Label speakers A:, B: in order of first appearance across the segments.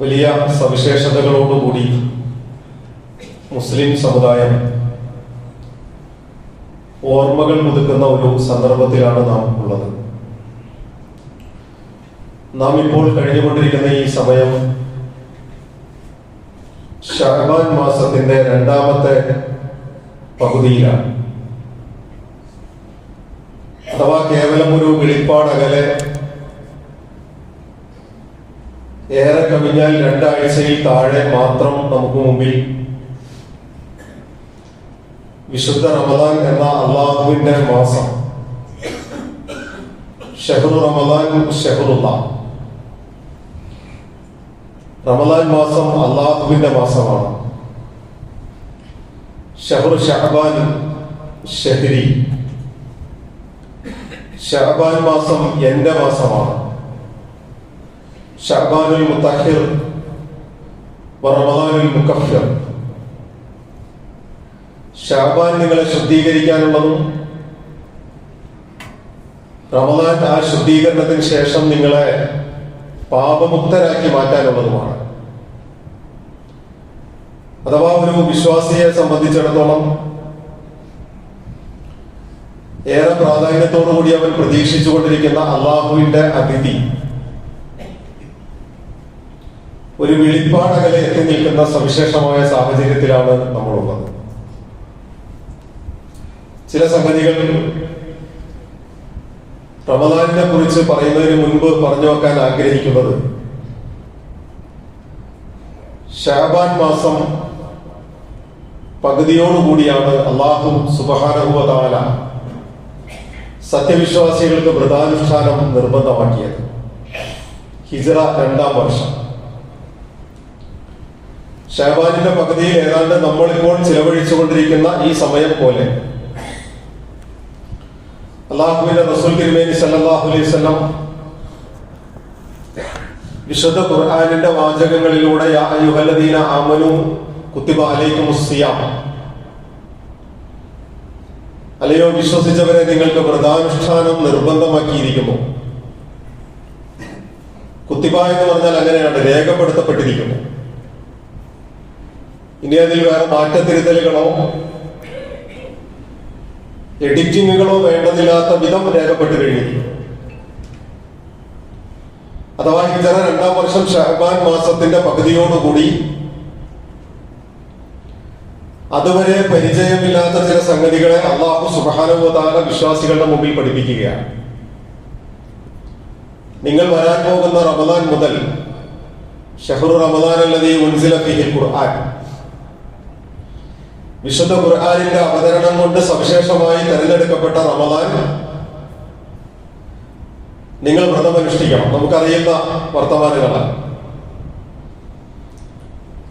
A: വലിയ സവിശേഷതകളോടുകൂടി മുസ്ലിം സമുദായം ഓർമ്മകൾ പുതുക്കുന്ന ഒരു സന്ദർഭത്തിലാണ് നാം ഉള്ളത്. നാം ഇപ്പോൾ കഴിഞ്ഞുകൊണ്ടിരിക്കുന്ന ഈ സമയം ഷഹബാൻ മാസത്തിന്റെ രണ്ടാമത്തെ പകുതിയിലാണ്. അഥവാ കേവലം ഒരു വെളിപ്പാടകലെ ഏറെ കവിഞ്ഞാൽ രണ്ടാഴ്ചയിൽ താഴെ മാത്രം നമുക്ക് മുമ്പിൽ. വിശുദ്ധ റമദാൻ എന്ന അള്ളാഹുവിന്റെ മാസം. ഷെഹറു റമദാൻ ഷെഹറുള്ള റമദാൻ മാസം അള്ളാഹുവിന്റെ മാസമാണ്. ഷഹറു ഷഹബാൻ ഷെഹരി. ഷഹബാൻ മാസം എന്റെ മാസമാണ്. ഷഹബാനുൽ മുത്തഹിർ റമദാനുൽ മുക്കഫിർ ഷഹബാൻ നിങ്ങളെ ശുദ്ധീകരിക്കാനുള്ളതും റമദാൻ ആ ശുദ്ധീകരണത്തിന് ശേഷം നിങ്ങളെ പാപമുക്തരാക്കി മാറ്റാനുള്ളതുമാണ്. അഥവാ ഒരു വിശ്വാസിയെ സംബന്ധിച്ചിടത്തോളം ഏറെ പ്രാധാന്യത്തോടുകൂടി അവൻ പ്രതീക്ഷിച്ചുകൊണ്ടിരിക്കുന്ന അള്ളാഹുവിന്റെ അതിഥി. ഒരു വെളിപ്പാടകലെ എത്തി നിൽക്കുന്ന സവിശേഷമായ സാഹചര്യത്തിലാണ് നമ്മളുള്ളത്. ചില സംഗതികൾ റമദാനിനെ കുറിച്ച് പറയുന്നതിന് മുൻപ് പറഞ്ഞു വെക്കാൻ ആഗ്രഹിക്കുന്നത് ഷാബാൻ മാസം പകുതിയോടുകൂടിയാണ് അള്ളാഹു സുബഹാനുഭവതാല സത്യവിശ്വാസികൾക്ക് വ്രതാനുഷ്ഠാനം നിർബന്ധമാക്കിയത്. ഹിജറ രണ്ടാം വർഷം. ഷാബാനിന്റെ പകുതിയിൽ ഏതാണ്ട് നമ്മളിപ്പോൾ ചിലവഴിച്ചുകൊണ്ടിരിക്കുന്ന ഈ സമയം പോലെ. അള്ളാഹുവിന്റെ റസൂൽ തിരുമേനി സല്ലല്ലാഹു അലൈഹി വസല്ലം വിശുദ്ധ ഖുർആനിന്റെ വാചകങ്ങളിലൂടെ യാ അയ്യുഹല്ലദീന ആമനു കുത്തിബ അലൈക്കും അല്ലയോ വിശ്വസിച്ചവരെ നിങ്ങൾക്ക് വ്രതാനുഷ്ഠാനം നിർബന്ധമാക്കിയിരിക്കുന്നു. കുത്തിബ എന്ന് പറഞ്ഞാൽ അങ്ങനെയാണ് രേഖപ്പെടുത്തപ്പെട്ടിരിക്കുന്നു ഇനി അതിൽ വേറെ മാറ്റത്തിരുത്തലുകളോ എഡിറ്റിങ്ങുകളോ വേണ്ടതില്ലാത്ത വിധം രേഖപ്പെട്ടു കഴിഞ്ഞു. അഥവാ ഇത്തരം രണ്ടാം വർഷം ഷഹബാൻ മാസത്തിന്റെ പകുതിയോടുകൂടി അതുവരെ പരിചയമില്ലാത്ത ചില സംഗതികളെ അള്ളാഹു സുബാനുഭവതാല വിശ്വാസികളുടെ മുമ്പിൽ പഠിപ്പിക്കുകയാണ്. നിങ്ങൾ വരാൻ പോകുന്ന റമദാൻ മുതൽ ഷഹറു റമദാൻ ഉൻസില ഫിഹിൽ ഖുർആൻ. വിശുദ്ധ ഖുർആാനിന്റെ അവതരണം കൊണ്ട് സവിശേഷമായി തെരഞ്ഞെടുക്കപ്പെട്ട റമദാൻ നിങ്ങൾ വ്രതം അനുഷ്ഠിക്കണം. നമുക്കറിയുന്ന വർത്തമാനങ്ങളാണ്.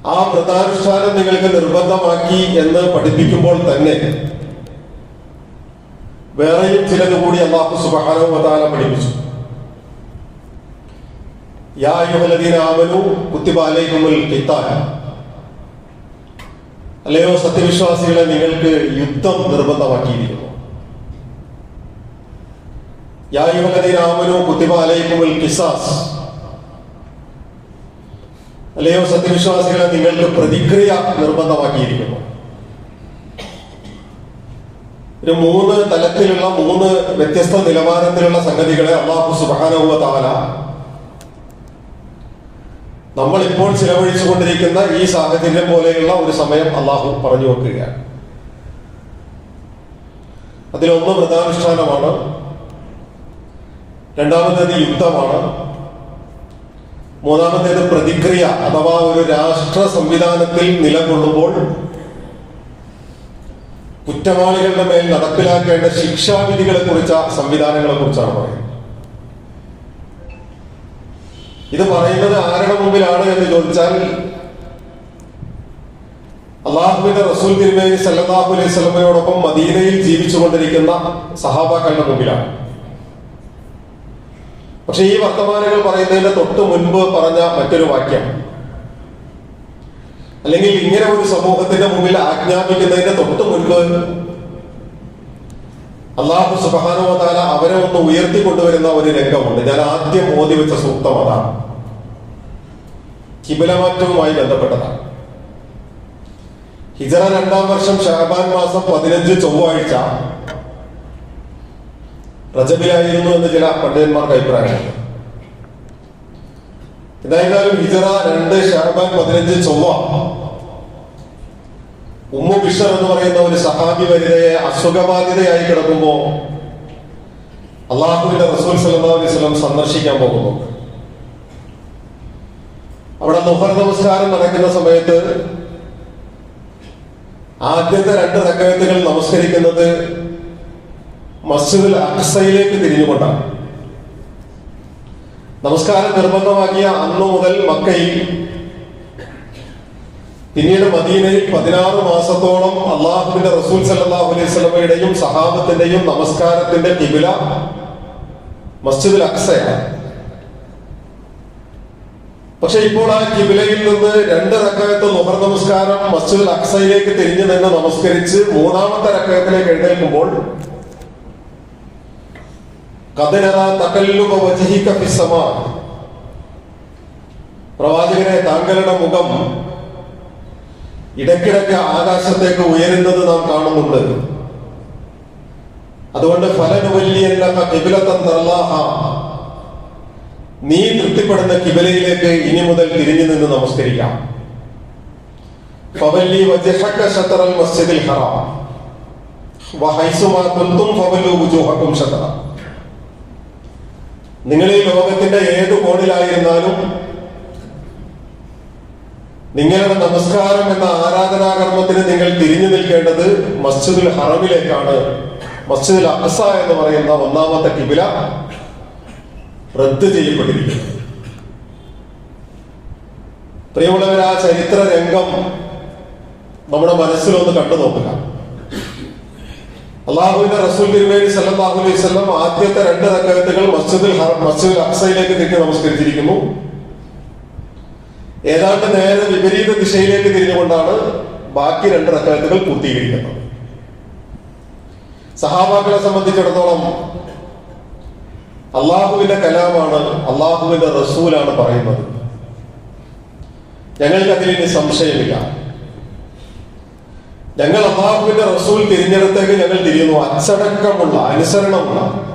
A: ആ വ്രതാനുഷ്ഠാനം നിങ്ങൾക്ക് നിർബന്ധമാക്കി എന്ന് പഠിപ്പിക്കുമ്പോൾ തന്നെ വേറെയും ചിലത് കൂടി അള്ളാഹു സുബാനവതാല പഠിപ്പിച്ചു. യാ യുഹലദീന ആമനു കുത്തിബ കിത്താൻ അല്ലയോ സത്യവിശ്വാസികളെ നിങ്ങൾക്ക് യുദ്ധം നിർബന്ധമാക്കിയിരിക്കുന്നു. യായുവലതിനാമനു കുത്തിബ അലൈക്കുമുൽ കിസാസ് അല്ലയോ സത്യവിശ്വാസികളെ നിങ്ങൾക്ക് പ്രതിക്രിയ നിർബന്ധമാക്കിയിരിക്കുന്നു. ഒരു മൂന്ന് തലത്തിലുള്ള മൂന്ന് വ്യത്യസ്ത നിലവാരത്തിലുള്ള സംഗതികളെ അള്ളാഹു സുബാനുഭവ താല നമ്മൾ ഇപ്പോൾ ചിലവഴിച്ചുകൊണ്ടിരിക്കുന്ന ഈ സാഹചര്യം പോലെയുള്ള ഒരു സമയം അള്ളാഹു പറഞ്ഞു വെക്കുകയാണ്. അതിലൊന്ന് വ്രതാനുഷ്ഠാനമാണ് രണ്ടാമത്തേത് യുദ്ധമാണ്. മൂന്നാമത്തേത് പ്രതിക്രിയ അഥവാ ഒരു രാഷ്ട്ര സംവിധാനത്തിൽ നിലകൊള്ളുമ്പോൾ കുറ്റവാളികളുടെ മേൽ നടപ്പിലാക്കേണ്ട ശിക്ഷാവിധികളെ കുറിച്ച സംവിധാനങ്ങളെ കുറിച്ചാണ് പറയുന്നത്. ഇത് പറയുന്നത് ആരുടെ മുമ്പിലാണ് എന്ന് ചോദിച്ചാൽ അള്ളാഹുവിന്റെ റസൂൽ തിരുമേനി സല്ലാഹു അലൈഹി സ്വലമയോടൊപ്പം മദീനയിൽ ജീവിച്ചുകൊണ്ടിരിക്കുന്ന സഹാബാക്കളുടെ മുമ്പിലാണ്. പക്ഷെ ഈ വർത്തമാനങ്ങൾ പറയുന്നതിന്റെ തൊട്ട് മുൻപ് പറഞ്ഞ മറ്റൊരു വാക്യം. അല്ലെങ്കിൽ ഇങ്ങനെ ഒരു സമൂഹത്തിന്റെ മുമ്പിൽ ആജ്ഞാപിക്കുന്നതിന്റെ തൊട്ട് മുൻപ് അള്ളാഹു സുബാനുവതാല അവരെ ഒന്ന് ഉയർത്തി കൊണ്ടുവരുന്ന ഒരു രംഗമുണ്ട്. ഞാൻ ആദ്യം മോദി വെച്ച സൂക്തം അതാണ്. കിബിലമാറ്റവുമായി ബന്ധപ്പെട്ടതാണ്. ഹിജറ രണ്ടാം വർഷം ഷാബാൻ മാസം പതിനഞ്ച് ചൊവ്വാഴ്ച റജബിലായിരുന്നു എന്ന് ചില പണ്ഡിതന്മാർക്ക് അഭിപ്രായമുണ്ട്. എന്തായിരുന്നാലും ഹിജറ രണ്ട് ഷാബാൻ പതിനഞ്ച് ചൊവ്വ ഉമ്മു ബിഷർ എന്ന് പറയുന്ന ഒരു സഹാബി വനിതയെ അസുഖബാധിതയായി കിടക്കുമ്പോ അള്ളാഹുവിന്റെ റസൂൽ വസല്ലം സന്ദർശിക്കാൻ പോകുന്നു. അവിടെ നുഹർ നമസ്കാരം നടക്കുന്ന സമയത്ത് ആദ്യത്തെ രണ്ട് റക്കയത്തുകൾ നമസ്കരിക്കുന്നത് മസ്ജിദുൽ അക്സയിലേക്ക് തിരിഞ്ഞുകൊണ്ടാണ്. നമസ്കാരം നിർബന്ധമാക്കിയ അന്നു മുതൽ മക്കയിൽ പിന്നീട് മദീനയിൽ പതിനാറ് മാസത്തോളം അള്ളാഹുവിന്റെ റസൂൽ സല്ലല്ലാഹു അലൈഹി സ്വലമയുടെയും സഹാബത്തിന്റെയും നമസ്കാരത്തിന്റെ കിബില മസ്ജിദുൽ അക്സയാണ് പക്ഷെ ഇപ്പോൾ ആ കിബിലയിൽ നിന്ന് രണ്ട് റക്കയത്ത് നുഹർ നമസ്കാരം മസ്ജിദുൽ അക്സയിലേക്ക് തിരിഞ്ഞു നിന്ന് നമസ്കരിച്ച് മൂന്നാമത്തെ റക്കയത്തിലേക്ക് എഴുന്നേൽക്കുമ്പോൾ പ്രവാചകനെ താങ്കളുടെ മുഖം ഇടയ്ക്കിടയ്ക്ക് ആകാശത്തേക്ക് ഉയരുന്നത് നാം കാണുന്നുണ്ട്. അതുകൊണ്ട് ഫലനുവല്യല്ല കിബിലത്തൻ ആ നീ തൃപ്തിപ്പെടുന്ന കിബിലയിലേക്ക് ഇനി മുതൽ തിരിഞ്ഞു നിന്ന് നമസ്കരിക്കാം. നിങ്ങളീ ലോകത്തിന്റെ ഏത് കോണിലായിരുന്നാലും നിങ്ങളുടെ നമസ്കാരം എന്ന ആരാധനാകർമ്മത്തിന് നിങ്ങൾ തിരിഞ്ഞു നിൽക്കേണ്ടത് മസ്ജിദുൽ ഹറമിലേക്കാണ്. മസ്ജിദുൽ അഹസ എന്ന് പറയുന്ന ഒന്നാമത്തെ കിബില റദ്ദ് ചെയ്യപ്പെട്ടിരിക്കുന്നു പ്രിയമുള്ളവർ ആ ചരിത്ര രംഗം നമ്മുടെ മനസ്സിലൊന്ന് കണ്ടു നോക്കുക. അള്ളാഹുവിന്റെ റസൂൽ തിരുവേലി സല്ലല്ലാഹു അലൈഹി വസല്ലം ആദ്യത്തെ രണ്ട് തക്കകത്തുകൾ മസ്ജിദുൽ മസ്ജിദുൽ അക്സയിലേക്ക് തിരിഞ്ഞ് നമസ്കരിച്ചിരിക്കുന്നു. ഏതാണ്ട് നേരെ വിപരീത ദിശയിലേക്ക് തിരിഞ്ഞുകൊണ്ടാണ് ബാക്കി രണ്ട് റക്കാത്തുകൾ പൂർത്തീകരിക്കുന്നത്. സഹാബാക്കളെ സംബന്ധിച്ചിടത്തോളം അള്ളാഹുവിന്റെ കലാമാണ് അള്ളാഹുവിന്റെ റസൂലാണ് പറയുന്നത്. ഞങ്ങൾക്ക് അതിൽ ഇനി സംശയമില്ല. ഞങ്ങൾ അള്ളാഹുവിന്റെ റസൂൽ തിരിഞ്ഞെടുത്തേക്ക് ഞങ്ങൾ തിരിയുന്നു. അച്ചടക്കമുള്ള അനുസരണമുള്ള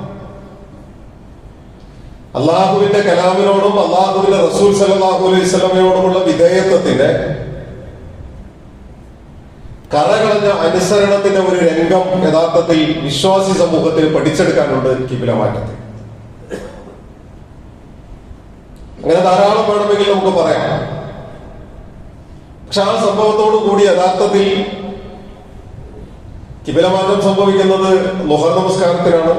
A: അള്ളാഹുവിന്റെ കലാമിനോടും അള്ളാഹുവിന്റെ റസൂൽ സലാഹു അലൈഹി സ്വലമയോടുമുള്ള വിധേയത്വത്തിന്റെ കറകളഞ്ഞ അനുസരണത്തിന്റെ ഒരു രംഗം യഥാർത്ഥത്തിൽ വിശ്വാസി സമൂഹത്തിൽ പഠിച്ചെടുക്കാനുണ്ട് കിബില മാറ്റത്തിൽ. അങ്ങനെ ധാരാളം വേണമെങ്കിൽ നമുക്ക് പറയാം. പക്ഷെ ആ സംഭവത്തോടു കൂടി യഥാർത്ഥത്തിൽ കിബിലമാറ്റം സംഭവിക്കുന്നത് ലുഹർ നമസ്കാരത്തിനാണ്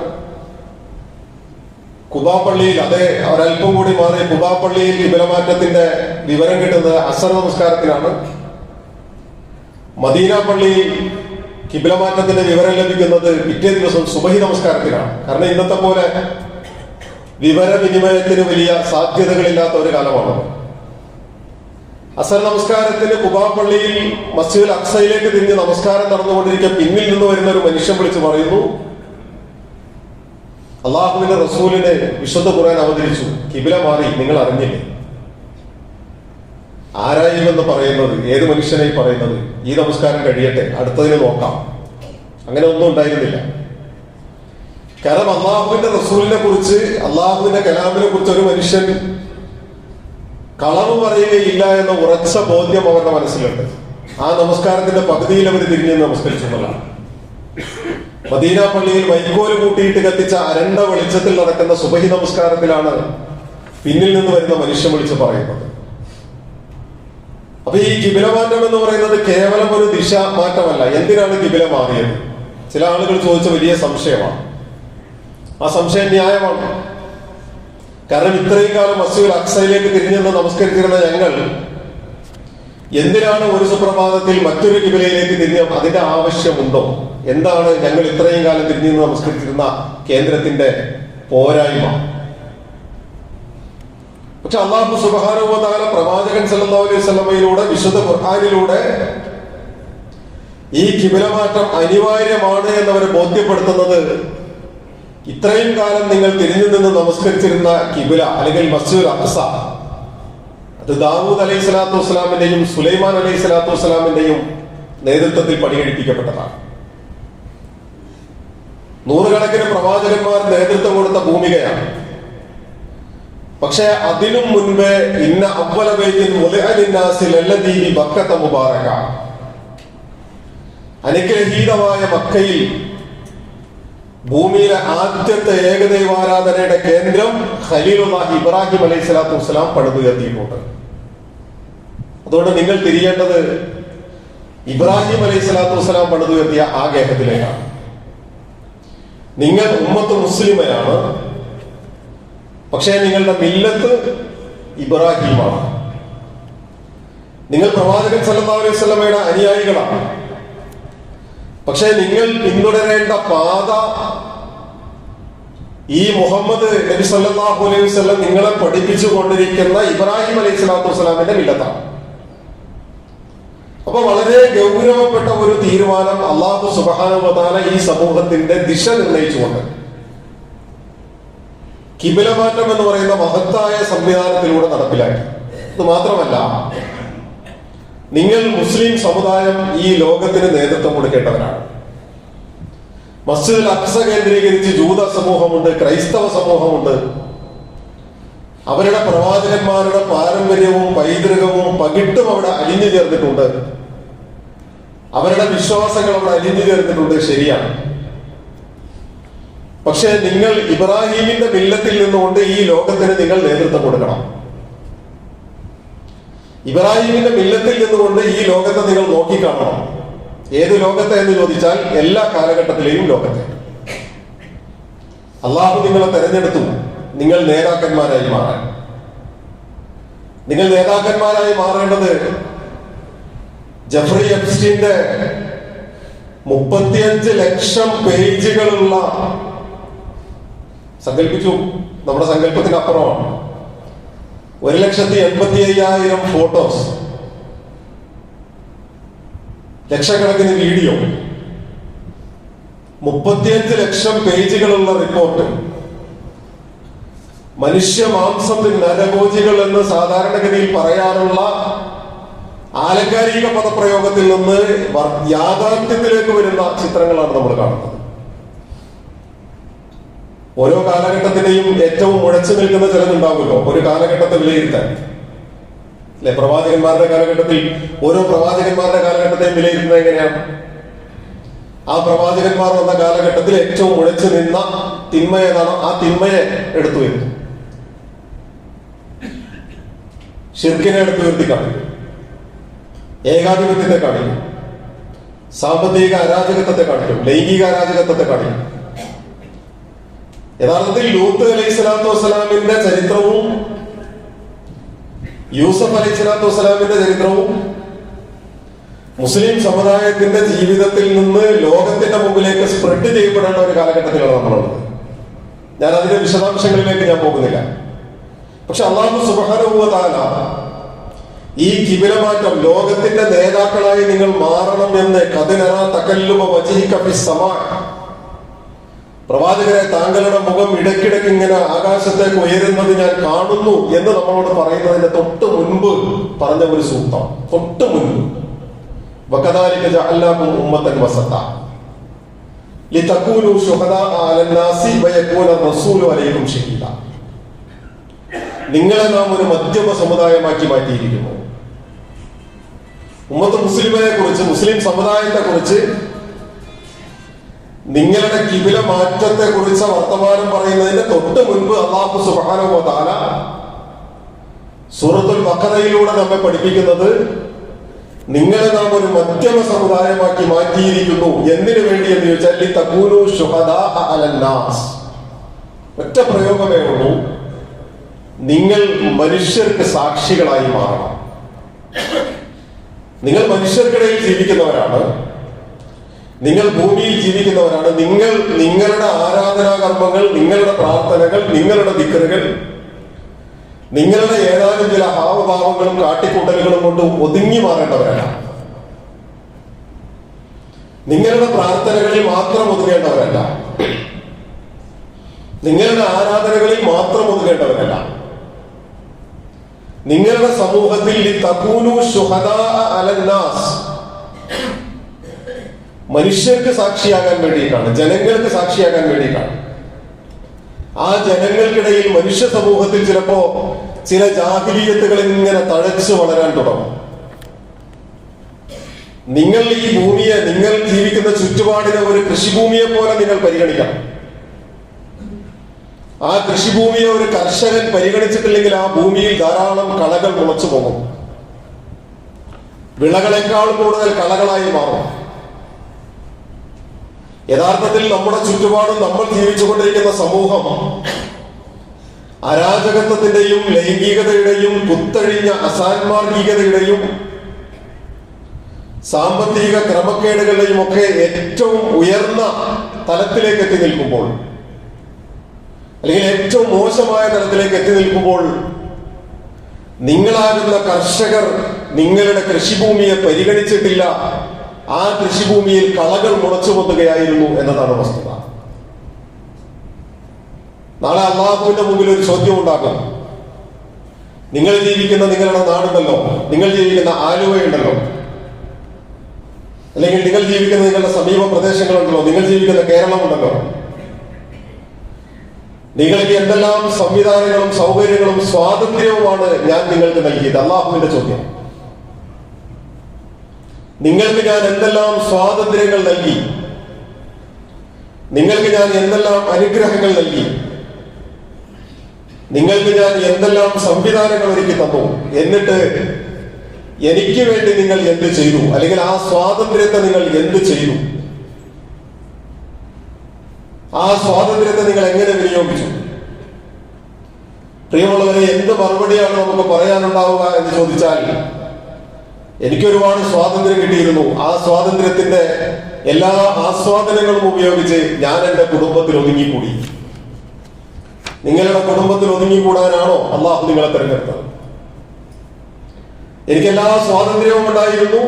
A: കുബാപ്പള്ളിയിൽ അതെ ഒരല്പം കൂടി മാറി കുബാപ്പള്ളിയിൽ കിബിലമാറ്റത്തിന്റെ വിവരം കിട്ടുന്നത് അസർ നമസ്കാരത്തിലാണ്. മദീന പള്ളിയിൽ കിബിലമാറ്റത്തിന്റെ വിവരം ലഭിക്കുന്നത് പിറ്റേ ദിവസം സുബഹി നമസ്കാരത്തിലാണ്. കാരണം ഇന്നത്തെ പോലെ വിവരവിനിമയത്തിന് വലിയ സാധ്യതകളില്ലാത്ത ഒരു കാലമാണ്. അസർ നമസ്കാരത്തിന് കുബാപ്പള്ളിയിൽ മസ്ജിദുൽ അക്സയിലേക്ക് തിരിഞ്ഞ് നമസ്കാരം നടന്നുകൊണ്ടിരിക്കെ പിന്നിൽ നിന്ന് വരുന്ന ഒരു മനുഷ്യൻ വിളിച്ച് പറയുന്നു അള്ളാഹുവിന്റെ റസൂലിനെ വിശുദ്ധ ഖുർആൻ അവതരിച്ചു. കിബില മാറി നിങ്ങൾ അറിഞ്ഞില്ലേ? ആരായുമെന്ന് പറയുന്നത് ഏത് മനുഷ്യനായി പറയുന്നത് ഈ നമസ്കാരം കഴിയട്ടെ അടുത്തതിന് നോക്കാം. അങ്ങനെ ഒന്നും ഉണ്ടായിരുന്നില്ല. കാരണം അള്ളാഹുവിന്റെ റസൂലിനെ കുറിച്ച് അള്ളാഹുവിന്റെ കലാമിനെ കുറിച്ച് ഒരു മനുഷ്യൻ കളവ് പറയുകയില്ല എന്ന ഉറച്ച ബോധ്യം അവരുടെ മനസ്സിലുണ്ട്. ആ നമസ്കാരത്തിന്റെ പകുതിയിൽ അവർ തിരിഞ്ഞ് നമസ്കരിച്ചു എന്നുള്ളതാണ്. മദീന പള്ളിയിൽ വൈക്കോൽ കൂട്ടിയിട്ട് കത്തിച്ച അരണ്ട വെളിച്ചത്തിൽ നടക്കുന്ന സുബഹി നമസ്കാരത്തിലാണ് പിന്നിൽ നിന്ന് വരുന്ന മനുഷ്യൻ വിളിച്ച് പറയുന്നത്. അപ്പൊ ഈ കിബില മാറ്റം എന്ന് പറയുന്നത് കേവലം ഒരു ദിശ മാറ്റമല്ല. എന്തിനാണ് കിബില മാറിയത്? ചില ആളുകൾ ചോദിച്ച വലിയ സംശയമാണ്. ആ സംശയം ന്യായമാണ്. കാരണം ഇത്രയും കാലം മസ്ജിദുൽ അക്സയിലേക്ക് തിരിഞ്ഞെന്ന് നമസ്കരിച്ചിരുന്ന ഞങ്ങൾ എന്തിനാണ് ഒരു സുപ്രഭാതത്തിൽ മറ്റൊരു കിബിലയിലേക്ക് തിരിഞ്ഞ അതിന്റെ ആവശ്യമുണ്ടോ? എന്താണ് ഞങ്ങൾ ഇത്രയും കാലം തിരിഞ്ഞു നമസ്കരിച്ചിരുന്ന കേന്ദ്രത്തിന്റെ പോരായ്മ? പക്ഷെ അള്ളാഹു സുബാനുഭവതാല പ്രവാചകൻ സല്ലല്ലാഹു അലൈഹി വിശുദ്ധ ഖുർഹാനിലൂടെ ഈ കിബിലമാറ്റം അനിവാര്യമാണ് എന്ന് എന്നവരെ ബോധ്യപ്പെടുത്തുന്നത്. ഇത്രയും കാലം നിങ്ങൾ തിരിഞ്ഞു നിന്ന് നമസ്കരിച്ചിരുന്ന കിബില അല്ലെങ്കിൽ മസ്ജിദ് അക്സ ദാവൂദ് അലൈഹി സ്വലാത്തു വസ്സലാമിന്റെയും സുലൈമാൻ അലൈഹി സ്വലാത്തു വസ്സലാമിന്റെയും നേതൃത്വത്തിൽ പണികഴിപ്പിക്കപ്പെട്ടതാണ് നൂറുകണക്കിന് പ്രവാചകന്മാർ നേതൃത്വം കൊടുത്ത ഭൂമികയാണ്. പക്ഷെ അതിനും മുൻപേ ഇന്ന മുലഅലിന്നാസിൽ ബക്കത്ത മുബാറക. അനുഗ്രഹീതമായ മക്കയിൽ ഭൂമിയിലെ ആദ്യത്തെ ഏകദൈവാരാധനയുടെ കേന്ദ്രം ഖലീലുല്ലാഹി ഇബ്രാഹിം അലൈഹി സ്വലാത്തു വസ്സലാം പണിതുയർത്തിയിട്ടുണ്ട്. അതുകൊണ്ട് നിങ്ങൾ തിരിയേണ്ടത് ഇബ്രാഹിം അലൈഹി സ്വലാത്തു വസ്സലാം പണിതു എത്തിയ ആ ഗേഹത്തിലേക്കാണ്. നിങ്ങൾ ഉമ്മത്ത് മുസ്ലിമയാണ്. പക്ഷേ നിങ്ങളുടെ മില്ലത്ത് ഇബ്രാഹിമാണ്. നിങ്ങൾ പ്രവാചകൻ സല്ലാ അലൈഹി സ്വലമയുടെ അനുയായികളാണ്. പക്ഷേ നിങ്ങൾ പിന്തുടരേണ്ട പാത ഈ മുഹമ്മദ് നബി സല്ലാഹു അലൈഹി വസല്ലം നിങ്ങളെ പഠിപ്പിച്ചു കൊണ്ടിരിക്കുന്ന ഇബ്രാഹിം അലൈഹി സ്വലാത്തു വസ്സലാമിന്റെ മില്ലത്താണ്. അപ്പൊ വളരെ ഗൗരവപ്പെട്ട ഒരു തീരുമാനം അള്ളാഹു സുബാനുവതാല ഈ സമൂഹത്തിന്റെ ദിശ നിർണയിച്ചുകൊണ്ട്. കിബിലമാറ്റം എന്ന് പറയുന്ന മഹത്തായ സംവിധാനത്തിലൂടെ നടപ്പിലാക്കി. ഇത് മാത്രമല്ല നിങ്ങൾ മുസ്ലിം സമുദായം ഈ ലോകത്തിന് നേതൃത്വം കൊടുക്കേണ്ടവരാണ്. മസ്ജിദുൽ അക്സ കേന്ദ്രീകരിച്ച് ജൂത സമൂഹമുണ്ട് ക്രൈസ്തവ സമൂഹമുണ്ട്. അവരുടെ പ്രവാചകന്മാരുടെ പാരമ്പര്യവും പൈതൃകവും പകിട്ടും അവിടെ അലിഞ്ഞു ചേർന്നിട്ടുണ്ട്. അവരുടെ വിശ്വാസങ്ങൾ അവിടെ അലിഞ്ഞു ചേർന്നിട്ടുണ്ട് ശരിയാണ്. പക്ഷെ നിങ്ങൾ ഇബ്രാഹിമിന്റെ മില്ലത്തിൽ നിന്നുകൊണ്ട് ഈ ലോകത്തിന് നിങ്ങൾ നേതൃത്വം കൊടുക്കണം. ഇബ്രാഹിമിന്റെ മില്ലത്തിൽ നിന്നുകൊണ്ട് ഈ ലോകത്തെ നിങ്ങൾ നോക്കിക്കാണണം. ഏത് ലോകത്തെ എന്ന് ചോദിച്ചാൽ എല്ലാ കാലഘട്ടത്തിലെയും ലോകത്തെ. അള്ളാഹു നിങ്ങളെ തെരഞ്ഞെടുത്തു. നിങ്ങൾ നേതാക്കന്മാരായി മാറാൻ. നിങ്ങൾ നേതാക്കന്മാരായി മാറേണ്ടത് ജഫ്രി എപ്സ്റ്റീന്റെ മുപ്പത്തിയഞ്ച് ലക്ഷം പേജുകളുള്ള സങ്കല്പിച്ചു. നമ്മുടെ സങ്കല്പത്തിന് അപ്പുറമാണ് ഒരു ലക്ഷത്തി എൺപത്തി അയ്യായിരം ഫോട്ടോസ്. ലക്ഷക്കണക്കിന് വീഡിയോ. മുപ്പത്തിയഞ്ച് ലക്ഷം പേജുകളുള്ള റിപ്പോർട്ട്. മനുഷ്യ മാംസത്തിൽ നരഭോജികൾ എന്ന് സാധാരണഗതിയിൽ പറയാറുള്ള ആലങ്കാരിക പദപ്രയോഗത്തിൽ നിന്ന് യാഥാർത്ഥ്യത്തിലേക്ക് വരുന്ന ചിത്രങ്ങളാണ് നമ്മൾ കാണുന്നത്. ഓരോ കാലഘട്ടത്തിലെയും ഏറ്റവും മുഴച്ചു നിൽക്കുന്ന ചിലതുണ്ടാവുമല്ലോ. ഒരു കാലഘട്ടത്തെ വിലയിരുത്താൻ. അല്ലെ? പ്രവാചകന്മാരുടെ കാലഘട്ടത്തിൽ ഓരോ പ്രവാചകന്മാരുടെ കാലഘട്ടത്തെയും വിലയിരുത്തുന്നത് എങ്ങനെയാണ്? ആ പ്രവാചകന്മാർ വന്ന കാലഘട്ടത്തിൽ ഏറ്റവും മുഴച്ചു നിന്ന തിന്മ ഏതാണ്? ആ തിന്മയെ എടുത്തു വരുന്നു ഷിർക്കിനെ എടുത്തു വരുത്തി ഏകാധിപത്യത്തെ കാണിക്കും. സാമ്പത്തിക അരാജകത്വത്തെ കാണിക്കും. ലൈംഗിക അരാജകത്വത്തെ കാണിക്കും. യഥാർത്ഥത്തിൽ ലൂത്ത് അലൈഹി സ്വലാത്തു വസ്സലാമിന്റെ ചരിത്രവും യൂസഫ് അലൈഹി സ്വലാത്തു വസ്സലാമിന്റെ ചരിത്രവും മുസ്ലിം സമുദായത്തിന്റെ ജീവിതത്തിൽ നിന്ന് ലോകത്തിന്റെ മുമ്പിലേക്ക് സ്പ്രെഡ് ചെയ്യപ്പെടേണ്ട ഒരു കാലഘട്ടത്തിലാണ് നമ്മളുള്ളത്. ഞാൻ അതിന്റെ വിശദാംശങ്ങളിലേക്ക് ഞാൻ പോകുന്നില്ല. പക്ഷെ അള്ളാഹു സുബാനുഭവത്താല ഈ കിബിലമാറ്റം ലോകത്തിന്റെ നേതാക്കളായി നിങ്ങൾ മാറണം എന്ന് കതിനറ തകല്ലുമ വചിഹിക്കപ്പി സമാ. പ്രവാചകരെ താങ്കളുടെ മുഖം ഇടയ്ക്കിടയ്ക്ക് ഇങ്ങനെ ആകാശത്തേക്ക് ഉയരുന്നത് ഞാൻ കാണുന്നു എന്ന് നമ്മളോട് പറയുന്നതിന്റെ തൊട്ട് മുൻപ് പറഞ്ഞ ഒരു സൂക്തം. തൊട്ട് മുൻപ്. ജഅൽനാകും ഉമ്മത്തൻ വയകൂന ഷഹീദ. നിങ്ങളെ നാം ഒരു മധ്യമ സമുദായമാക്കി മാറ്റിയിരിക്കുന്നു. ഉമ്മത്ത് മുസ്ലിമിനെ കുറിച്ച് മുസ്ലിം സമുദായത്തെ കുറിച്ച് നിങ്ങളുടെ കിബില മാറ്റത്തെ കുറിച്ച് വർത്തമാനം പറയുന്നതിന്റെ തൊട്ട് മുൻപ് അള്ളാഹു സുബാനോ താല സൂറത്തുൽ ബക്കറയിലൂടെ നമ്മെ പഠിപ്പിക്കുന്നത് നിങ്ങളെ നാം ഒരു മധ്യമ സമുദായമാക്കി മാറ്റിയിരിക്കുന്നു. എന്തിനു വേണ്ടി എന്ന് ചോദിച്ചാൽ ഒറ്റ പ്രയോഗമേ ഉള്ളൂ. നിങ്ങൾ മനുഷ്യർക്ക് സാക്ഷികളായി മാറണം. നിങ്ങൾ മനുഷ്യർക്കിടയിൽ ജീവിക്കുന്നവരാണ്. നിങ്ങൾ ഭൂമിയിൽ ജീവിക്കുന്നവരാണ്. നിങ്ങൾ നിങ്ങളുടെ ആരാധനാ കർമ്മങ്ങൾ നിങ്ങളുടെ പ്രാർത്ഥനകൾ നിങ്ങളുടെ ദിക്കറുകൾ നിങ്ങളുടെ ഏതാനും ചില ഹാവഭാവങ്ങളും കാട്ടിക്കൂട്ടലുകളും കൊണ്ട് ഒതുങ്ങി മാറേണ്ടവരല്ല. നിങ്ങളുടെ പ്രാർത്ഥനകളിൽ മാത്രം ഒതുങ്ങേണ്ടവരല്ല. നിങ്ങളുടെ ആരാധനകളിൽ മാത്രം ഒതുങ്ങേണ്ടവരല്ല. നിങ്ങളുടെ സമൂഹത്തിൽ മനുഷ്യർക്ക് സാക്ഷിയാകാൻ വേണ്ടിയിട്ടാണ് ജനങ്ങൾക്ക് സാക്ഷിയാകാൻ വേണ്ടിയിട്ടാണ്. ആ ജനങ്ങൾക്കിടയിൽ മനുഷ്യ സമൂഹത്തിൽ ചിലപ്പോ ചില ജാഹിലീയത്തുകൾ ഇങ്ങനെ തഴച്ചു വളരാൻ തുടങ്ങും. നിങ്ങൾ ഈ ഭൂമിയെ നിങ്ങൾ ജീവിക്കുന്ന ചുറ്റുപാടിനെ ഒരു കൃഷിഭൂമിയെ പോലെ നിങ്ങൾ പരിഗണിക്കണം ആ കൃഷിഭൂമിയെ ഒരു കർഷകൻ പരിഗണിച്ചിട്ടില്ലെങ്കിൽ ആ ഭൂമിയിൽ ധാരാളം കളകൾ മുളച്ചു പോകും. വിളകളെക്കാൾ കൂടുതൽ കളകളായി മാറും. യഥാർത്ഥത്തിൽ നമ്മുടെ ചുറ്റുപാടും നമ്മൾ ജീവിച്ചുകൊണ്ടിരിക്കുന്ന സമൂഹം അരാജകത്വത്തിന്റെയും ലൈംഗികതയുടെയും കുത്തഴിഞ്ഞ അസാൻമാർഗികതയുടെയും സാമ്പത്തിക ക്രമക്കേടുകളുടെയും ഒക്കെ ഏറ്റവും ഉയർന്ന തലത്തിലേക്ക് എത്തി നിൽക്കുമ്പോൾ അല്ലെങ്കിൽ ഏറ്റവും മോശമായ തലത്തിലേക്ക് എത്തി നിൽക്കുമ്പോൾ നിങ്ങളാകുന്ന കർഷകർ നിങ്ങളുടെ കൃഷിഭൂമിയെ പരിഗണിച്ചിട്ടില്ല. ആ കൃഷിഭൂമിയിൽ കളകൾ മുളച്ചു പൊത്തുകയായിരുന്നു എന്നതാണ് വസ്തുത. നാളെ അള്ളാഹുവിന്റെ മുമ്പിൽ ഒരു ചോദ്യം ഉണ്ടാകും. നിങ്ങൾ ജീവിക്കുന്ന നിങ്ങളുടെ നാടുണ്ടല്ലോ. നിങ്ങൾ ജീവിക്കുന്ന ആലുവയുണ്ടല്ലോ. അല്ലെങ്കിൽ നിങ്ങൾ ജീവിക്കുന്ന നിങ്ങളുടെ സമീപ പ്രദേശങ്ങളുണ്ടല്ലോ. നിങ്ങൾ ജീവിക്കുന്ന കേരളമുണ്ടല്ലോ. നിങ്ങൾക്ക് എന്തെല്ലാം സംവിധാനങ്ങളും സൗകര്യങ്ങളും സ്വാതന്ത്ര്യവുമാണ് ഞാൻ നിങ്ങൾക്ക് നൽകിയത്? അള്ളാഹുവിന്റെ ചോദ്യം. നിങ്ങൾക്ക് ഞാൻ എന്തെല്ലാം സ്വാതന്ത്ര്യങ്ങൾ നൽകി? നിങ്ങൾക്ക് ഞാൻ എന്തെല്ലാം അനുഗ്രഹങ്ങൾ നൽകി? നിങ്ങൾക്ക് ഞാൻ എന്തെല്ലാം സംവിധാനങ്ങൾ ഒരുക്കി തന്നു? എന്നിട്ട് എനിക്ക് വേണ്ടി നിങ്ങൾ എന്ത് ചെയ്തു? അല്ലെങ്കിൽ ആ സ്വാതന്ത്ര്യത്തെ നിങ്ങൾ എന്ത് ചെയ്തു? ആ സ്വാതന്ത്ര്യത്തെ നിങ്ങൾ എങ്ങനെ വിനിയോഗിച്ചു? പ്രിയമുള്ളവരെ എന്ത് മറുപടിയാണ് നമുക്ക് പറയാനുണ്ടാവുക എന്ന് ചോദിച്ചാൽ എനിക്കൊരുപാട് സ്വാതന്ത്ര്യം കിട്ടിയിരുന്നു. ആ സ്വാതന്ത്ര്യത്തിന്റെ എല്ലാ ആസ്വാദനങ്ങളും ഉപയോഗിച്ച് ഞാൻ എന്റെ കുടുംബത്തിൽ ഒതുങ്ങിക്കൂടി. നിങ്ങളുടെ കുടുംബത്തിൽ ഒതുങ്ങിക്കൂടാനാണോ അള്ളാഹു നിങ്ങളെ തിരഞ്ഞെടുത്തത്? എനിക്ക് എല്ലാ സ്വാതന്ത്ര്യവും ഉണ്ടായിരുന്നു.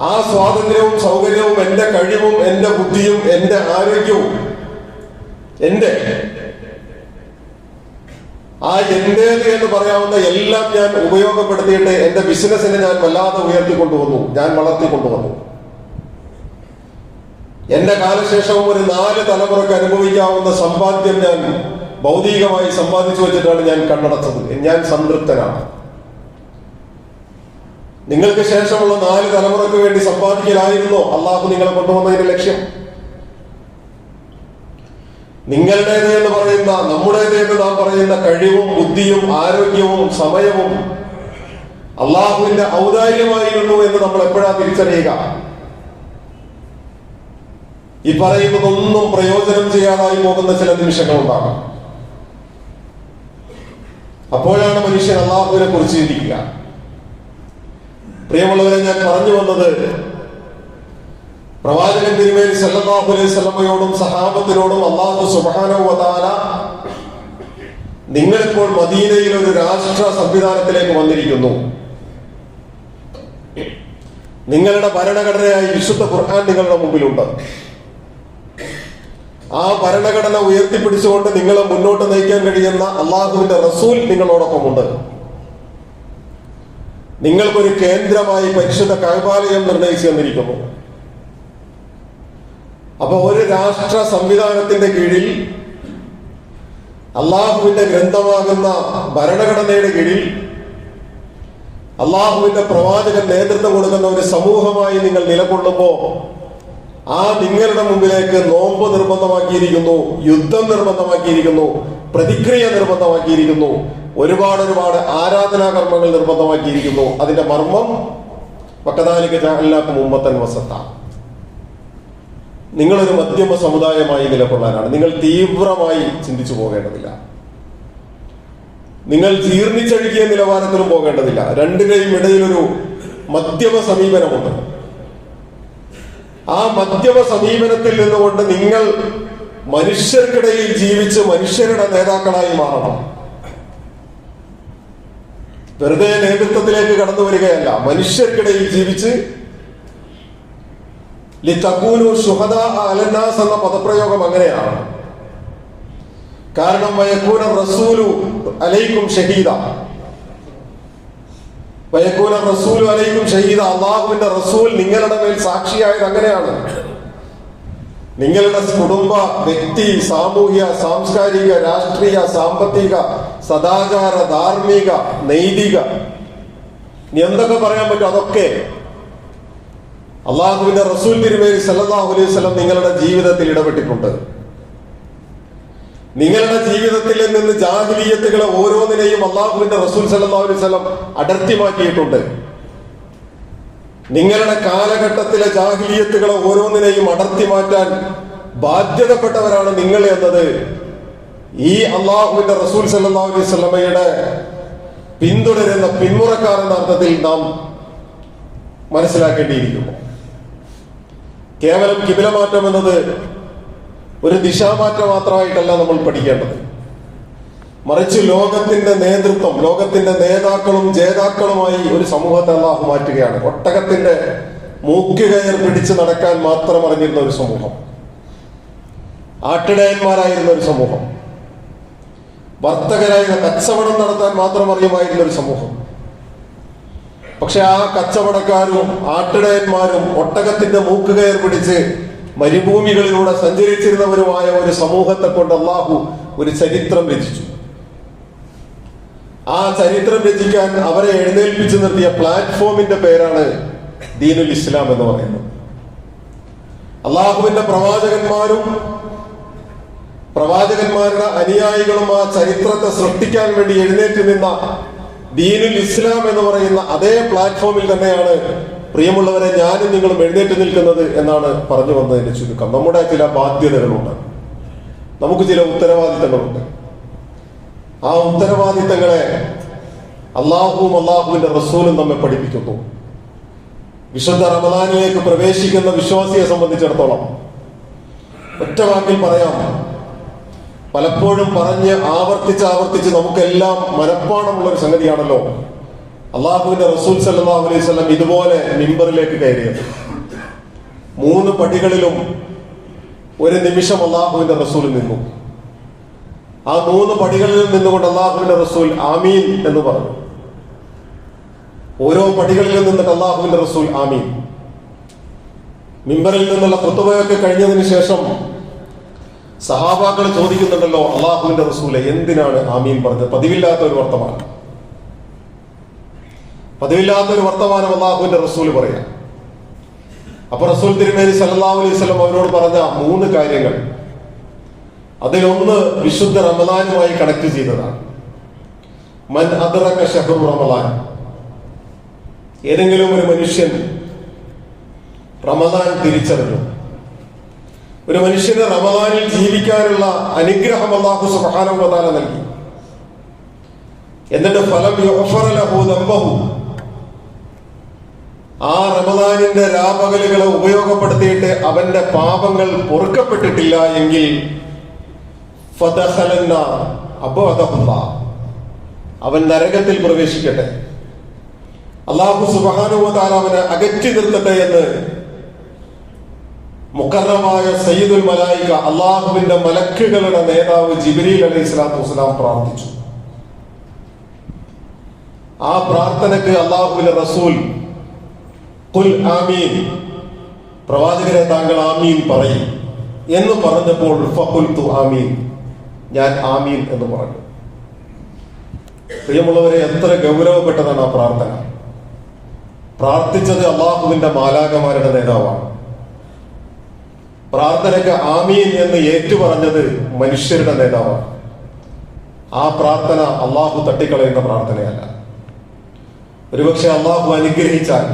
A: ആ സ്വാതന്ത്ര്യവും സൗകര്യവും എന്റെ കഴിവും എന്റെ ബുദ്ധിയും എന്റെ ആരോഗ്യവും എന്റെ ആ എന്റേത് എന്ന് പറയാവുന്ന എല്ലാം ഞാൻ ഉപയോഗപ്പെടുത്തിയിട്ട് എന്റെ ബിസിനസ്സിനെ ഞാൻ വല്ലാതെ ഉയർത്തിക്കൊണ്ടുവന്നു. ഞാൻ വളർത്തിക്കൊണ്ടുവന്നു. എന്റെ കാലശേഷവും ഒരു നാല് തലമുറയ്ക്ക് അനുഭവിക്കാവുന്ന സമ്പാദ്യം ഞാൻ ഭൗതികമായി സമ്പാദിച്ചു വെച്ചിട്ടാണ് ഞാൻ കണ്ണടച്ചത്. ഞാൻ സംതൃപ്തനാണ്. നിങ്ങൾക്ക് ശേഷമുള്ള നാല് തലമുറയ്ക്ക് വേണ്ടി സമ്പാദിക്കലായിരുന്നോ അള്ളാഹു നിങ്ങളെ കൊണ്ടുവന്നതിന്റെ ലക്ഷ്യം. നിങ്ങളുടേത് എന്ന് പറയുന്ന നമ്മുടേത് എന്ന് നാം പറയുന്ന കഴിവും ബുദ്ധിയും ആരോഗ്യവും സമയവും അള്ളാഹുവിന്റെ ഔദാര്യമായിരുന്നു എന്ന് നമ്മൾ എപ്പോഴാ തിരിച്ചറിയുക? ഈ പറയുന്നതൊന്നും പ്രയോജനം ചെയ്യാതായി പോകുന്ന ചില നിമിഷങ്ങൾ ഉണ്ടാകും അപ്പോഴാണ് മനുഷ്യൻ അള്ളാഹുവിനെ കുറിച്ച് ചിന്തിക്കുക. പ്രിയമുള്ളവരെ ഞാൻ പറഞ്ഞു വന്നത് പ്രവാചകൻ തിരുമേനി സല്ലാഹു അലൈഹി സ്വലമയോടും സഹാബത്തിനോടും അള്ളാഹു സുബ്ഹാനഹു വതആല നിങ്ങളിപ്പോൾ മദീനയിൽ ഒരു രാഷ്ട്ര സംവിധാനത്തിലേക്ക് വന്നിരിക്കുന്നു. നിങ്ങളുടെ ഭരണഘടനയായി വിശുദ്ധ ഖുർആൻ നിങ്ങളുടെ മുമ്പിലുണ്ട്. ആ ഭരണഘടന ഉയർത്തിപ്പിടിച്ചുകൊണ്ട് നിങ്ങളെ മുന്നോട്ട് നയിക്കാൻ കഴിയുന്ന അള്ളാഹുവിന്റെ റസൂൽ നിങ്ങളോടൊപ്പമുണ്ട്. നിങ്ങൾക്കൊരു കേന്ദ്രമായി പരിശുദ്ധ കൈബാലയം നിർണയിച്ചു തന്നിരിക്കുന്നു. അപ്പൊ ഒരു രാഷ്ട്ര സംവിധാനത്തിന്റെ കീഴിൽ അള്ളാഹുവിന്റെ ഗ്രന്ഥമാകുന്ന ഭരണഘടനയുടെ കീഴിൽ അള്ളാഹുവിന്റെ പ്രവാചകൻ നേതൃത്വം കൊടുക്കുന്ന ഒരു സമൂഹമായി നിങ്ങൾ നിലകൊള്ളുമ്പോ ആ നിങ്ങളുടെ മുമ്പിലേക്ക് നോമ്പ് നിർബന്ധമാക്കിയിരിക്കുന്നു യുദ്ധം നിർബന്ധമാക്കിയിരിക്കുന്നു പ്രതിക്രിയ നിർബന്ധമാക്കിയിരിക്കുന്നു ഒരുപാട് ഒരുപാട് ആരാധനാ കർമ്മങ്ങൾ നിർബന്ധമാക്കിയിരിക്കുന്നു. അതിന്റെ മർമ്മം പക്കതാലിക്ക് ജാഹല്ലാക്ക് മുമ്പത്തൻ വസത്ത. നിങ്ങളൊരു മധ്യമ സമുദായമായി നിലകൊള്ളാനാണ്. നിങ്ങൾ തീവ്രമായി ചിന്തിച്ചു പോകേണ്ടതില്ല. നിങ്ങൾ ജീർണിച്ചഴുകിയ നിലവാരത്തിലും പോകേണ്ടതില്ല. രണ്ടിനെയും ഇടയിലൊരു മധ്യമ സമീപനമുണ്ട്. ആ മധ്യമ സമീപനത്തിൽ നിന്നുകൊണ്ട് നിങ്ങൾ മനുഷ്യർക്കിടയിൽ ജീവിച്ച് മനുഷ്യരുടെ നേതാക്കളായി മാറണം. വെറുതെ നേതൃത്വത്തിലേക്ക് കടന്നു വരികയല്ല മനുഷ്യർക്കിടയിൽ ജീവിച്ച് സുഹദ എന്ന പദപ്രയോഗം അങ്ങനെയാണ്. കാരണം വയക്കൂന റസൂലു അലൈക്കും ഷഹീദ. വയക്കൂന റസൂലു അലൈക്കും ഷഹീദ അള്ളാഹുവിന്റെ റസൂൽ നിങ്ങളുടെ മേൽ സാക്ഷിയായത് അങ്ങനെയാണ്. നിങ്ങളുടെ കുടുംബ വ്യക്തി സാമൂഹ്യ സാംസ്കാരിക രാഷ്ട്രീയ സാമ്പത്തിക സദാചാര ധാർമ്മിക നൈതിക. ഇനി എന്തൊക്കെ പറയാൻ പറ്റും അതൊക്കെ അള്ളാഹുവിന്റെ റസൂൽ തിരുമേനി സല്ലാഹു അലൈഹി സ്വലം നിങ്ങളുടെ ജീവിതത്തിൽ ഇടപെട്ടിട്ടുണ്ട്. നിങ്ങളുടെ ജീവിതത്തിൽ നിന്ന് ജാഹിലീയത്തുകളെ ഓരോന്നിനെയും അള്ളാഹുവിന്റെ റസൂൽ സല്ലാ അലൈഹി സ്വലം അടർത്തി മാറ്റിയിട്ടുണ്ട് നിങ്ങളുടെ കാലഘട്ടത്തിലെ ജാഹിലീയത്തുകളെ ഓരോന്നിനെയും അടർത്തി മാറ്റാൻ ബാധ്യതപ്പെട്ടവരാണ് നിങ്ങൾ എന്നത് ഈ അള്ളാഹുവിന്റെ റസൂൽ സല്ലല്ലാഹു അലൈഹി വസല്ലമയുടെ പിന്തുടരുന്ന പിന്മുറക്കാർ എന്ന അർത്ഥത്തിൽ നാം മനസ്സിലാക്കേണ്ടിയിരിക്കുന്നു. കേവലം കിബിലമാറ്റം എന്നത് ഒരു ദിശാമാറ്റം മാത്രമായിട്ടല്ല നമ്മൾ പഠിക്കേണ്ടത്. മറിച്ച് ലോകത്തിന്റെ നേതൃത്വം ലോകത്തിന്റെ നേതാക്കളും ജേതാക്കളുമായി ഒരു സമൂഹത്തെ അള്ളാഹു മാറ്റുകയാണ്. ഒട്ടകത്തിന്റെ മൂക്കുകയർ പിടിച്ച് നടക്കാൻ മാത്രം അറിഞ്ഞിരുന്ന ഒരു സമൂഹം. ആട്ടിടയന്മാരായിരുന്ന ഒരു സമൂഹം. വർത്തകരായ കച്ചവടം നടത്താൻ മാത്രം അറിയുമായിരുന്ന ഒരു സമൂഹം. പക്ഷെ ആ കച്ചവടക്കാരും ആട്ടിടയന്മാരും ഒട്ടകത്തിന്റെ മൂക്കുകയർ പിടിച്ച് മരുഭൂമികളിലൂടെ സഞ്ചരിച്ചിരുന്നവരുമായ ഒരു സമൂഹത്തെ കൊണ്ട് അള്ളാഹു ഒരു ചരിത്രം രചിച്ചു. ആ ചരിത്രം രചിക്കാൻ അവരെ എഴുന്നേൽപ്പിച്ചു നിർത്തിയ പ്ലാറ്റ്ഫോമിന്റെ പേരാണ് ദീനുൽ ഇസ്ലാം എന്ന് പറയുന്നത്. അള്ളാഹുവിന്റെ പ്രവാചകന്മാരും പ്രവാചകന്മാരുടെ അനുയായികളും ആ ചരിത്രത്തെ സൃഷ്ടിക്കാൻ വേണ്ടി എഴുന്നേറ്റ് നിന്ന ദീനുൽ ഇസ്ലാം എന്ന് പറയുന്ന അതേ പ്ലാറ്റ്ഫോമിൽ തന്നെയാണ് പ്രിയമുള്ളവരെ ഞാനും നിങ്ങളും എഴുന്നേറ്റ് നിൽക്കുന്നത് എന്നാണ് പറഞ്ഞു വന്നതിന്റെ ചുരുക്കം. നമ്മുടെ ചില ബാധ്യതകളുണ്ട്. നമുക്ക് ചില ഉത്തരവാദിത്തങ്ങളുണ്ട്. ആ ഉത്തരവാദിത്തങ്ങളെ അള്ളാഹുവും അള്ളാഹുവിന്റെ റസൂലും നമ്മെ പഠിപ്പിക്കുന്നു. വിശുദ്ധ റമദാനിലേക്ക് പ്രവേശിക്കുന്ന വിശ്വാസിയെ സംബന്ധിച്ചിടത്തോളം ഒറ്റ വാക്കിൽ പറയാം. പലപ്പോഴും പറഞ്ഞ് ആവർത്തിച്ച് ആവർത്തിച്ച് നമുക്കെല്ലാം മനഃപ്പാടമുള്ള ഒരു സംഗതിയാണല്ലോ. അള്ളാഹുവിന്റെ റസൂൽ സല്ലല്ലാഹു അലൈഹി ഇതുപോലെ മിമ്പറിലേക്ക് കയറിയത്. മൂന്ന് പടികളിലും ഒരു നിമിഷം അള്ളാഹുവിന്റെ റസൂൽ നിന്നു. ആ മൂന്ന് പടികളിൽ നിന്നുകൊണ്ട് അള്ളാഹുവിന്റെ റസൂൽ ആമീൻ എന്ന് പറഞ്ഞു. ഓരോ പടികളിലും നിന്നിട്ട് അള്ളാഹുവിന്റെ റസൂൽ ആമീൻ. മിമ്പറിൽ നിന്നുള്ള കുത്തുബയൊക്കെ കഴിഞ്ഞതിന് ശേഷം സഹാബാക്കൾ ചോദിക്കുന്നുണ്ടല്ലോ അള്ളാഹുവിന്റെ റസൂലെ എന്തിനാണ് ആമീൻ പറഞ്ഞത്? പതിവില്ലാത്ത ഒരു വർത്തമാനം. പതിവില്ലാത്ത ഒരു വർത്തമാനം അള്ളാഹുവിന്റെ റസൂൽ പറയാം. അപ്പൊ റസൂൽ തിരുമേനി സല്ലല്ലാഹു അലൈഹി വസല്ലം അവരോട് പറഞ്ഞ മൂന്ന് കാര്യങ്ങൾ. അതിലൊന്ന് വിശുദ്ധ റമദാനുമായി കണക്ട് ചെയ്തതാണ്. മൻ റമദാൻ. ഏതെങ്കിലും ഒരു മനുഷ്യൻ റമദാൻ തിരിച്ചറിഞ്ഞു. ഒരു മനുഷ്യന് റമദാനിൽ ജീവിക്കാനുള്ള അനുഗ്രഹം അള്ളാഹു തആല നൽകി. എന്നിട്ട് ഫലം ദംബഹു. ആ റമദാനിന്റെ രാപകലുകളെ ഉപയോഗപ്പെടുത്തിയിട്ട് അവന്റെ പാപങ്ങൾ പൊറുക്കപ്പെട്ടിട്ടില്ല എങ്കിൽ. അവൻ നരകത്തിൽ പ്രവേശിക്കട്ടെ. അള്ളാഹു സുബാനുവതാൽ അവനെ അകറ്റി നിർത്തട്ടെ എന്ന് മുക്കറമായ സയ്യിദുൽ മലായിക അള്ളാഹുവിന്റെ മലക്കുകളുടെ നേതാവ് ജിബ്രീൽ അലൈഹി സ്വലാത്തു വസ്സലാം പ്രാർത്ഥിച്ചു. ആ പ്രാർത്ഥനയ്ക്ക് അള്ളാഹുവിന്റെ റസൂൽ കുൽ ആമീൻ. പ്രവാചകരെ താങ്കൾ ആമീൻ പറയും എന്ന് പറഞ്ഞപ്പോൾ ഫഖുൽതു ആമീൻ. ഞാൻ ആമീൻ എന്ന് പറഞ്ഞു. പ്രിയമുള്ളവരെ എത്ര ഗൗരവപ്പെട്ടതാണ് ആ പ്രാർത്ഥന. പ്രാർത്ഥിച്ചത് അള്ളാഹുവിന്റെ മാലാകമാരുടെ നേതാവാണ്. പ്രാർത്ഥനയ്ക്ക് ആമീൻ എന്ന് ഏറ്റുപറഞ്ഞത് മനുഷ്യരുടെ നേതാവാണ്. ആ പ്രാർത്ഥന അള്ളാഹു തട്ടിക്കളയുന്ന പ്രാർത്ഥനയല്ല. ഒരുപക്ഷെ അള്ളാഹു അനുഗ്രഹിച്ചാൽ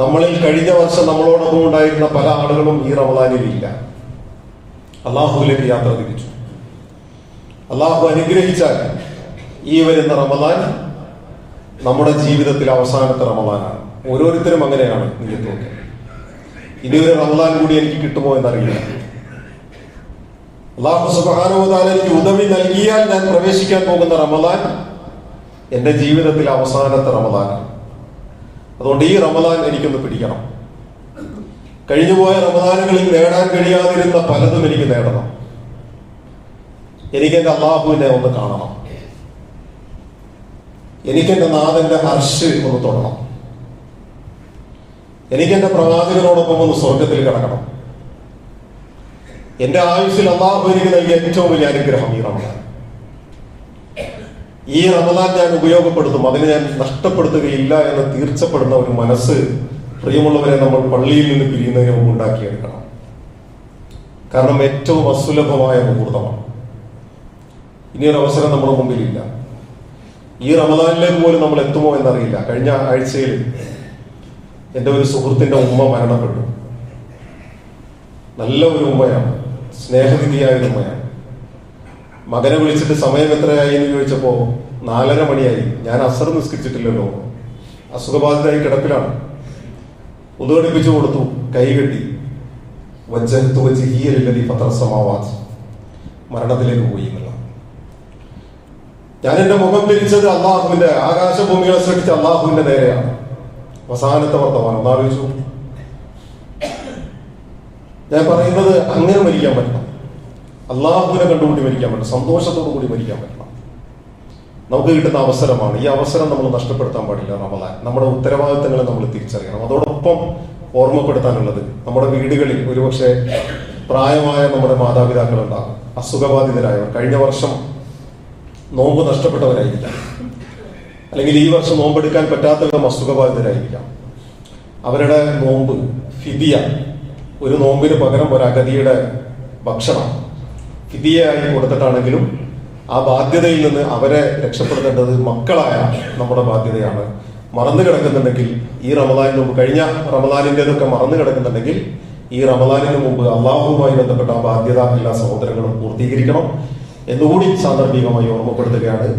A: നമ്മളിൽ കഴിഞ്ഞ വർഷം നമ്മളോടൊപ്പം ഉണ്ടായിരുന്ന പല ആളുകളും ഈ റമദാനിൽ ഇല്ല. അള്ളാഹുവിലേക്ക് യാത്ര തിരിച്ചു. അള്ളാഹു അനുഗ്രഹിച്ചാൽ ഈ വരുന്ന റമദാൻ നമ്മുടെ ജീവിതത്തിൽ അവസാനത്തെ റമദാനാണ്. ഓരോരുത്തരും അങ്ങനെയാണ് നിയത്തൊക്കെ ഇനി ഒരു റമദാൻ കൂടി എനിക്ക് കിട്ടുമോ എന്നറിയില്ല. അള്ളാഹു സുബാനുവതാൻ എനിക്ക് ഉദവി നൽകിയാൽ ഞാൻ പ്രവേശിക്കാൻ പോകുന്ന റമദാൻ എന്റെ ജീവിതത്തിൽ അവസാനത്തെ റമദാനാണ് അതുകൊണ്ട് ഈ റമദാൻ എനിക്കൊന്ന് പിടിക്കണം. കഴിഞ്ഞുപോയ റമദാനുകളിൽ നേടാൻ കഴിയാതിരുന്ന പലതും എനിക്ക് നേടണം. എനിക്ക് എന്റെ അള്ളാഹുവിനെ ഒന്ന് കാണണം. എനിക്കെന്റെ നാഥന്റെ ഹർഷ് ഒന്ന് തൊടണം. എനിക്കെന്റെ പ്രവാചകനോടൊപ്പം ഒന്ന് സ്വർഗത്തിൽ കിടക്കണം. എന്റെ ആയുസ്സിൽ അള്ളാഹു എനിക്ക് നൽകിയ ഏറ്റവും വലിയ അനുഗ്രഹം ഈ റമദാൻ. ഈ റമദാൻ ഞാൻ ഉപയോഗപ്പെടുത്തും. അതിനെ ഞാൻ നഷ്ടപ്പെടുത്തുകയില്ല എന്ന് തീർച്ചപ്പെടുന്ന ഒരു മനസ്സ് പ്രിയമുള്ളവരെ നമ്മൾ പള്ളിയിൽ നിന്ന് പിരിയുന്നതിന് മുമ്പ് ഉണ്ടാക്കിയെടുക്കണം. കാരണം ഏറ്റവും അസുലഭമായ മുഹൂർത്തമാണ്. ഇനിയൊരു അവസരം നമ്മുടെ മുമ്പിലില്ല. ഈ റമദാനിലേക്ക് പോലും നമ്മൾ എത്തുമോ എന്നറിയില്ല. കഴിഞ്ഞ ആഴ്ചയിൽ എന്റെ ഒരു സുഹൃത്തിന്റെ ഉമ്മ മരണപ്പെട്ടു. നല്ല ഒരു ഉമ്മയാണ്. സ്നേഹനിധിയായ ഒരു ഉമ്മയാണ്. മകനെ വിളിച്ചിട്ട് സമയം എത്രയായി എന്ന് ചോദിച്ചപ്പോൾ നാലര മണിയായി. ഞാൻ അസർ നിസ്കരിച്ചിട്ടില്ലല്ലോ. അസുഖബാധിതരായി കിടപ്പിലാണ്. ഉതുകടിപ്പിച്ചു കൊടുത്തു. കൈ കെട്ടി. വജ്ജത്തു വച്ച് ഹീയലില്ലതി പത്രസമാവാത് മരണത്തിലേക്ക് പോയി എന്നുള്ള ഞാൻ എന്റെ മുഖം തിരിച്ചത് അള്ളാഹുവിന്റെ ആകാശഭൂമികളെ സൃഷ്ടിച്ച അള്ളാഹുവിന്റെ നേരെയാണ്. അവസാനത്തെ വർത്തമാനം. എന്താ അറിയിച്ചു? ഞാൻ പറയുന്നത് അങ്ങനെ മരിക്കാൻ പറ്റണം അള്ളാഹുവിനെ കണ്ടുകൂടി മരിക്കാൻ പറ്റണം സന്തോഷത്തോടു കൂടി മരിക്കാൻ പറ്റണം നമുക്ക് കിട്ടുന്ന അവസരമാണ്. ഈ അവസരം നമ്മൾ നഷ്ടപ്പെടുത്താൻ പാടില്ല റമദാൻ. നമ്മുടെ ഉത്തരവാദിത്തങ്ങളെ നമ്മൾ തിരിച്ചറിയണം. അതോടൊപ്പം ഓർമ്മപ്പെടുത്താനുള്ളത് നമ്മുടെ വീടുകളിൽ ഒരുപക്ഷെ പ്രായമായ നമ്മുടെ മാതാപിതാക്കൾ ഉണ്ടാകും അസുഖബാധിതരായവർ. കഴിഞ്ഞ വർഷം നോമ്പ് നഷ്ടപ്പെട്ടവരായിരിക്കാം. അല്ലെങ്കിൽ ഈ വർഷം നോമ്പെടുക്കാൻ വിധം അസുഖബാധിതരായിരിക്കാം അവരുടെ നോമ്പ് ഫിദിയ ഒരു നോമ്പിന് പകരം ഒരു ഭക്ഷണം ഫിദിയായി കൊടുത്തിട്ടാണെങ്കിലും ആ ബാധ്യതയിൽ നിന്ന് അവരെ രക്ഷപ്പെടുത്തേണ്ടത് മക്കളായ നമ്മുടെ ബാധ്യതയാണ്. മറന്നു കിടക്കുന്നുണ്ടെങ്കിൽ ഈ റമദാനിന് മുമ്പ് കഴിഞ്ഞ റമദാനിന്റെതൊക്കെ മറന്നു കിടക്കുന്നുണ്ടെങ്കിൽ ഈ റമദാനിന് മുമ്പ് അള്ളാഹുവുമായി ബന്ധപ്പെട്ട ആ ബാധ്യത എല്ലാ സഹോദരങ്ങളും പൂർത്തീകരിക്കണം എന്നുകൂടി സാന്ദർഭികമായി ഓർമ്മപ്പെടുത്തുകയാണ്.